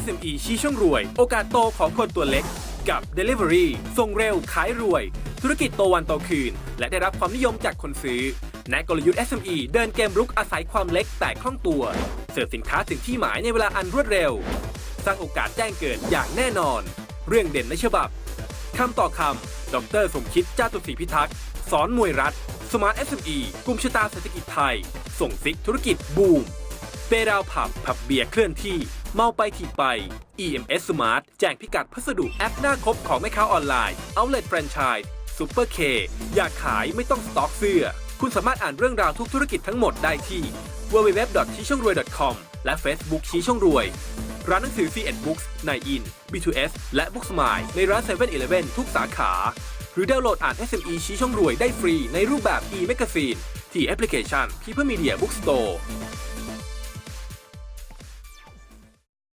SME ชี้ช่องรวย โอกาสโตของคนตัวเล็ก กับ Delivery ส่งเร็ว ขายรวย ธุรกิจโตวันโตคืน และได้รับความนิยมจากคนซื้อในกลยุทธ์ SME เดินเกมรุกอาศัยความเล็กแต่คล่องตัว เสิร์ฟสินค้าถึงที่หมายในเวลาอันรวดเร็ว สร้างโอกาสแจ้งเกิดอย่างแน่นอน เรื่องเด่นในฉบับคำต่อคำ ดรสมคิดจ้าตุศรีพิทักษ์สอนมวยรัฐ สมาร์ท SME กลุ่มชะตาเศรษฐกิจไทย ส่งซิกธุรกิจบูมเปราวผับผับเบียร์เคลื่อนที่ เมาไปถีบไป EMS Smart แจกพิกัดพัสดุแอปหน้าครบของแม่ค้าออนไลน์ Outlet Franchise Super K อยากขายไม่ต้องสต็อกเสื้อ คุณสามารถอ่านเรื่องราวทุกธุรกิจทั้งหมดได้ที่ www. ชี้ช่องรวย .com และ Facebook ชี้ช่องรวย ร้านหนังสือ C Books ในอิน B2S และ Booksmile ในร้าน7 e เ e ่ e อทุกสาขา หรือดาวน์โหลดอ่าน SME ชี้ช่องรวยได้ฟรีในรูปแบบ e-magazine ที่แอปพลิเคชัน People Media Bookstore